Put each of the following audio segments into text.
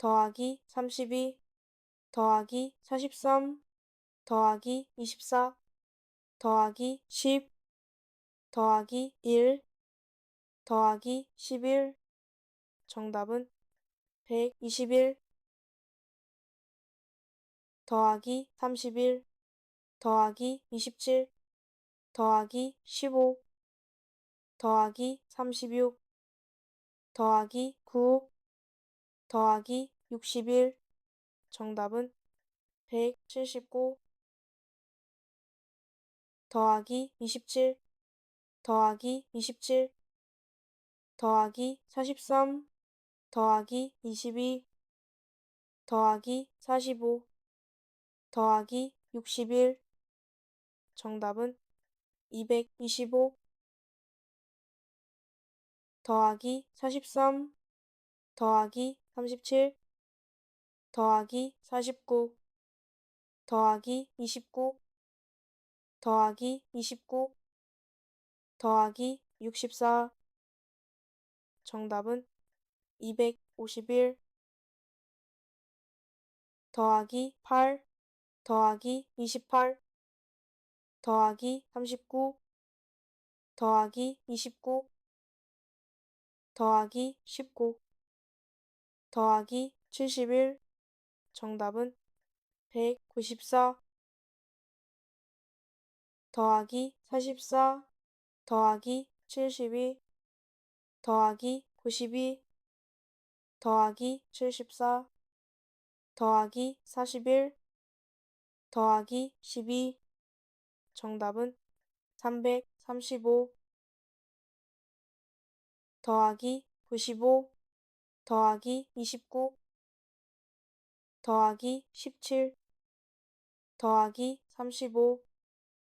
더하기 32 더하기 43 더하기 24 더하기 10 더하기 1 더하기 11 정답은 121 더하기 31 더하기 27 더하기 15 더하기 36 더하기 9 더하기 61 정답은 179 더하기 27 더하기 27 더하기 43 더하기 22 더하기 45 더하기 61 정답은 225 더하기 43 더하기 37 더하기 49 더하기 29 더하기 29 더하기 64 정답은 251 더하기 8 더하기 28 더하기 39 더하기 29 더하기 19 더하기 71 정답은 194 더하기 44 더하기 72 더하기 92 더하기 74 더하기 41 더하기 12 정답은 335 더하기 95 더하기 29 더하기 17 더하기 35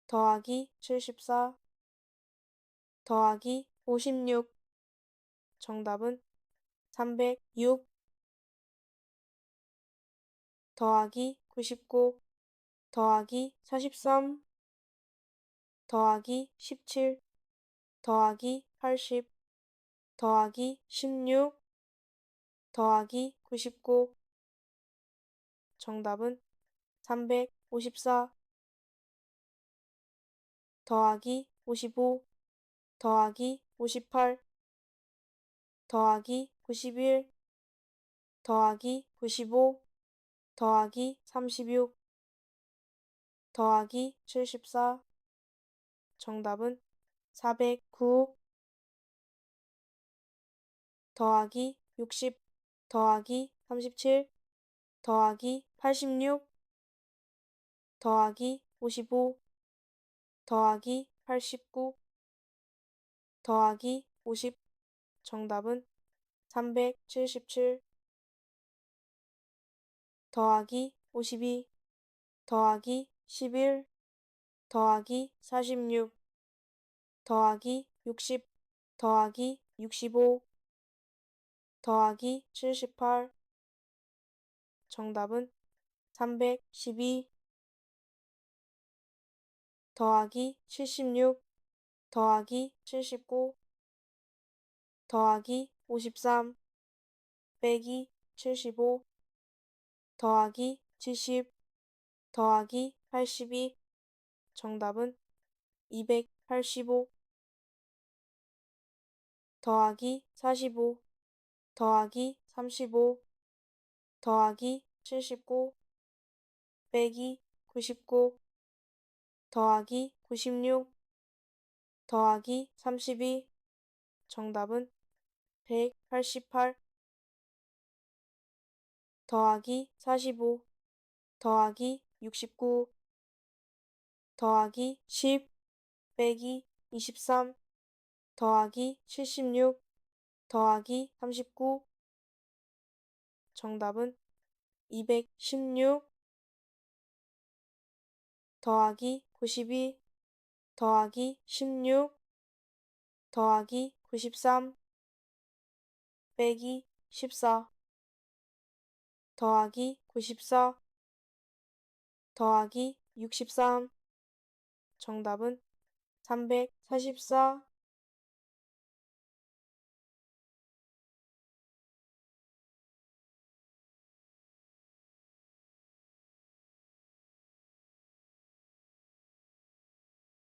더하기 74 더하기 56 정답은 306 더하기 99 더하기 43 더하기 17 더하기 80 더하기 16 더하기 99 정답은 354 더하기 55 더하기 58 더하기 91 더하기 95 더하기 36 더하기 74 정답은 409 더하기 60 더하기 37 더하기 86 더하기 55 더하기 89 더하기 50 정답은 377 더하기 52 더하기 11 더하기 46 더하기 60 더하기 65 더하기 78 정답은 312 더하기 76 더하기 79 더하기 53 빼기 75 더하기 70 더하기 82 정답은 285 더하기 45 더하기 35 더하기 79 빼기 99 더하기 96 더하기 32 정답은 188 더하기 45 더하기 69 더하기 10 빼기 23 더하기 76 더하기 39 정답은 216 더하기 92 더하기 16 더하기 93 빼기 14 더하기 94 더하기 63 정답은 344